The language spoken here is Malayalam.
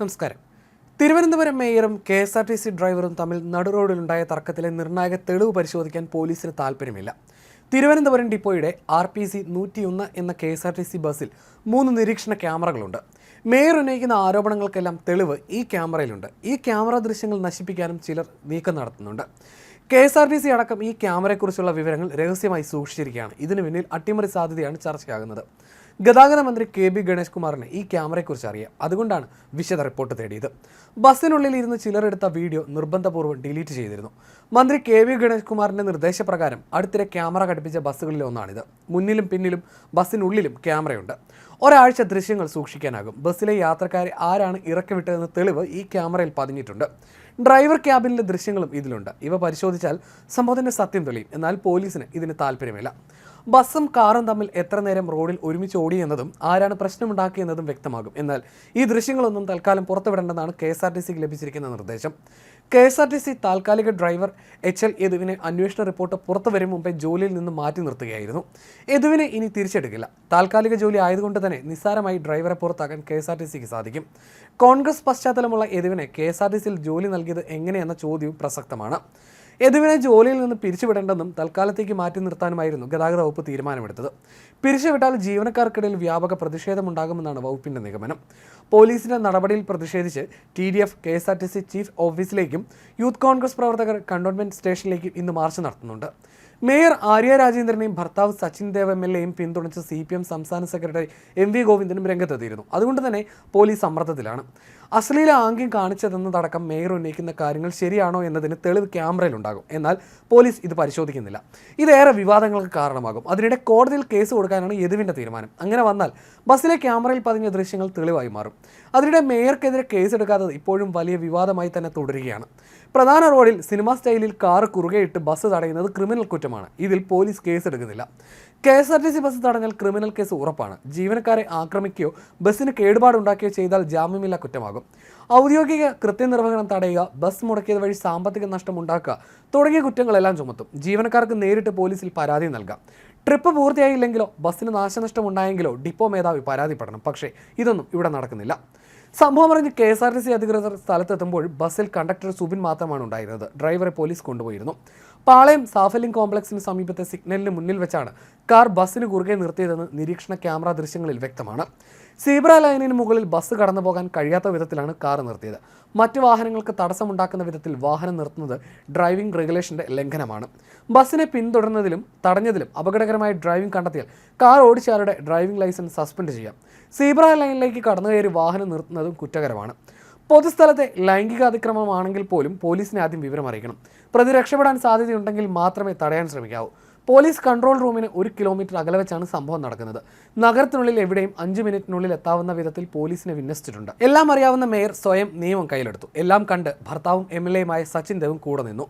നമസ്കാരം. Thiruvananthapuram മേയറും K S R T C ഡ്രൈവറും തമ്മിൽ നടുറോഡിലുണ്ടായ തർക്കത്തിലെ നിർണായക തെളിവ് പരിശോധിക്കാൻ പോലീസിന് താല്പര്യമില്ല തിരുവനന്തപുരം ഡിപ്പോയുടെ ആർ പി സി നൂറ്റിയൊന്ന് എന്ന K S R T C ബസ്സിൽ മൂന്ന് നിരീക്ഷണ ക്യാമറകളുണ്ട്. മേയർ ഉന്നയിക്കുന്ന ആരോപണങ്ങൾക്കെല്ലാം തെളിവ് ഈ ക്യാമറയിലുണ്ട്. ഈ ക്യാമറ ദൃശ്യങ്ങൾ നശിപ്പിക്കാനും ചിലർ നീക്കം നടത്തുന്നുണ്ട്. K S R T C അടക്കം ഈ ക്യാമറയെക്കുറിച്ചുള്ള വിവരങ്ങൾ രഹസ്യമായി സൂക്ഷിച്ചിരിക്കുകയാണ്. ഇതിനു പിന്നിൽ അട്ടിമറി സാധ്യതയാണ് ചർച്ചയാകുന്നത്. ഗതാഗത മന്ത്രി കെ ബി ഗണേഷ് കുമാറിന് ഈ ക്യാമറയെക്കുറിച്ച് അറിയാം. അതുകൊണ്ടാണ് വിശദ റിപ്പോർട്ട് തേടിയത്. ബസ്സിനുള്ളിൽ ഇരുന്ന് ചിലരെടുത്ത വീഡിയോ നിർബന്ധപൂർവം ഡിലീറ്റ് ചെയ്തിരുന്നു. മന്ത്രി കെ വി ഗണേഷ് കുമാറിന്റെ നിർദ്ദേശപ്രകാരം അടുത്തിടെ ക്യാമറ ഘടിപ്പിച്ച ബസ്സുകളിൽ ഒന്നാണിത്. മുന്നിലും പിന്നിലും ബസ്സിനുള്ളിലും ക്യാമറയുണ്ട്. ഒരാഴ്ച ദൃശ്യങ്ങൾ സൂക്ഷിക്കാനാകും. ബസ്സിലെ യാത്രക്കാരെ ആരാണ് ഇറക്കി വിട്ടതെന്ന് തെളിവ് ഈ ക്യാമറയിൽ പതിഞ്ഞിട്ടുണ്ട്. ഡ്രൈവർ ക്യാബിനിലെ ദൃശ്യങ്ങളും ഇതിലുണ്ട്. ഇവ പരിശോധിച്ചാൽ സംഭവത്തിന്റെ സത്യം തെളിയും. എന്നാൽ പോലീസിന് ഇതിന് താല്പര്യമില്ല ബസ്സും കാറും തമ്മിൽ എത്ര നേരം റോഡിൽ ഒരുമിച്ച് ഓടിയെന്നതും ആരാണ് പ്രശ്നമുണ്ടാക്കിയെന്നതും വ്യക്തമാകും. എന്നാൽ ഈ ദൃശ്യങ്ങളൊന്നും തൽക്കാലം പുറത്തുവിടേണ്ടെന്നാണ് കെ എസ് ആർ ടി സിക്ക് ലഭിച്ചിരിക്കുന്ന നിർദ്ദേശം. K S R T C താൽക്കാലിക ഡ്രൈവർ എച്ച് എൽ യദുവിനെ അന്വേഷണ റിപ്പോർട്ട് പുറത്തു വരും മുമ്പേ ജോലിയിൽ നിന്ന് മാറ്റി നിർത്തുകയായിരുന്നു. യദുവിനെ ഇനി തിരിച്ചെടുക്കില്ല. താൽക്കാലിക ജോലി ആയതുകൊണ്ട് തന്നെ നിസ്സാരമായി ഡ്രൈവറെ പുറത്താക്കാൻ കെ എസ് ആർ ടി സിക്ക് സാധിക്കും. കോൺഗ്രസ് പശ്ചാത്തലമുള്ള യദുവിനെ കെ എസ് ആർ ടി സിയിൽ ജോലി നൽകിയത് എങ്ങനെയെന്ന ചോദ്യവും പ്രസക്തമാണ്. യദുവിനെ ജോലിയിൽ നിന്ന് പിരിച്ചുവിടേണ്ടെന്നും തൽക്കാലത്തേക്ക് മാറ്റി നിർത്താനുമായിരുന്നു ഗതാഗത വകുപ്പ് തീരുമാനമെടുത്തത്. പിരിച്ചുവിട്ടാൽ ജീവനക്കാർക്കിടയിൽ വ്യാപക പ്രതിഷേധമുണ്ടാകുമെന്നാണ് വകുപ്പിന്റെ നിഗമനം. പോലീസിന്റെ നടപടിയിൽ പ്രതിഷേധിച്ച് T D F K S R T C chief ഓഫീസിലേക്കും youth Congress പ്രവർത്തകർ കണ്ടോൺമെന്റ് സ്റ്റേഷനിലേക്കും ഇന്ന് മാർച്ച് നടത്തുന്നുണ്ട്. മേയർ ആര്യ രാജേന്ദ്രനെയും ഭർത്താവ് സച്ചിൻ ദേവ് എം എൽ എയും പിന്തുണച്ച് സി പി എം സംസ്ഥാന സെക്രട്ടറി എം വി ഗോവിന്ദനും രംഗത്തെത്തിയിരുന്നു. അതുകൊണ്ട് തന്നെ പോലീസ് സമ്മർദ്ദത്തിലാണ്. അശ്ലീല ആംഗ്യം കാണിച്ചതെന്നതടക്കം മേയർ ഉന്നയിക്കുന്ന കാര്യങ്ങൾ ശരിയാണോ എന്നതിന് തെളിവ് ക്യാമറയിലുണ്ടാകും. എന്നാൽ പോലീസ് ഇത് പരിശോധിക്കുന്നില്ല. ഇതേറെ വിവാദങ്ങൾക്ക് കാരണമാകും. അതിനിടെ കോടതിയിൽ കേസ് കൊടുക്കാനാണ് യദുവിന്റെ തീരുമാനം. അങ്ങനെ വന്നാൽ ബസ്സിലെ ക്യാമറയിൽ പതിഞ്ഞ ദൃശ്യങ്ങൾ തെളിവായി മാറും. അതിനിടെ മേയർക്കെതിരെ കേസെടുക്കാത്തത് ഇപ്പോഴും വലിയ വിവാദമായി തന്നെ തുടരുകയാണ്. പ്രധാന റോഡിൽ സിനിമാ സ്റ്റൈലിൽ കാർ കുറുകെയിട്ട് ബസ് തടയുന്നത് ക്രിമിനൽ കുറ്റമാണ്. ഇതിൽ police കേസെടുക്കുന്നില്ല. K S R T C bus തടഞ്ഞാൽ criminal case ഉറപ്പാണ്. ജീവനക്കാരെ ആക്രമിക്കുകയോ ബസ്സിന് കേടുപാടുണ്ടാക്കുകയോ ചെയ്താൽ ജാമ്യമില്ല കുറ്റമാകും. ഔദ്യോഗിക കൃത്യനിർവഹണം തടയുക ബസ് മുടക്കിയത് വഴി സാമ്പത്തിക നഷ്ടം ഉണ്ടാക്കുക തുടങ്ങിയ കുറ്റങ്ങളെല്ലാം ചുമത്തും. ജീവനക്കാർക്ക് നേരിട്ട് പോലീസിൽ പരാതി നൽകാം. ട്രിപ്പ് പൂർത്തിയായില്ലെങ്കിലോ ബസ്സിന് നാശനഷ്ടം ഉണ്ടായെങ്കിലോ ഡിപ്പോ മേധാവി പരാതിപ്പെടണം. പക്ഷേ ഇതൊന്നും ഇവിടെ നടക്കുന്നില്ല. സംഭവം അറിഞ്ഞ് K S R T C അധികൃതർ സ്ഥലത്തെത്തുമ്പോൾ ബസ്സിൽ കണ്ടക്ടർ സുബിൻ മാത്രമാണ് ഉണ്ടായിരുന്നത്. ഡ്രൈവറെ പോലീസ് കൊണ്ടുപോയിരുന്നു. പാളയം സാഫലിംഗ് കോംപ്ലക്സിന് സമീപത്തെ സിഗ്നലിന് മുന്നിൽ വെച്ചാണ് കാർ ബസ്സിന് കുറുകെ നിർത്തിയതെന്ന് നിരീക്ഷണ ക്യാമറ ദൃശ്യങ്ങളിൽ വ്യക്തമാണ്. സീബ്ര ലൈനിന് മുകളിൽ ബസ് കടന്നു പോകാൻ കഴിയാത്ത വിധത്തിലാണ് കാർ നിർത്തിയത്. മറ്റ് വാഹനങ്ങൾക്ക് തടസ്സമുണ്ടാക്കുന്ന വിധത്തിൽ വാഹനം നിർത്തുന്നത് ഡ്രൈവിംഗ് റെഗുലേഷന്റെ ലംഘനമാണ്. ബസ്സിനെ പിന്തുടർന്നതിലും തടഞ്ഞതിലും അപകടകരമായ ഡ്രൈവിംഗ് കണ്ടെത്തിയാൽ കാർ ഓടിച്ചയാളുടെ ഡ്രൈവിംഗ് ലൈസൻസ് സസ്പെൻഡ് ചെയ്യാം. സീബ്ര ലൈനിലേക്ക് കടന്നു കയറി വാഹനം നിർത്തുന്നതും കുറ്റകരമാണ്. പൊതുസ്ഥലത്തെ ലൈംഗിക അതിക്രമമാണെങ്കിൽ പോലും പോലീസിനെ ആദ്യം വിവരം അറിയിക്കണം പ്രതി രക്ഷപ്പെടാൻ സാധ്യതയുണ്ടെങ്കിൽ മാത്രമേ തടയാൻ ശ്രമിക്കാവൂ. പോലീസ് കൺട്രോൾ റൂമിന് ഒരു കിലോമീറ്റർ അകലെ വെച്ചാണ് സംഭവം നടക്കുന്നത്. നഗരത്തിനുള്ളിൽ എവിടെയും അഞ്ച് മിനിറ്റിനുള്ളിൽ എത്താവുന്ന വിധത്തിൽ പോലീസിനെ വിന്യസിച്ചിട്ടുണ്ട്. എല്ലാം അറിയാവുന്ന മേയർ സ്വയം നിയമം കയ്യിലെടുത്തു. എല്ലാം കണ്ട് ഭർത്താവും എം എൽ എയുമായ സച്ചിൻ ദേവും കൂടെ നിന്നു.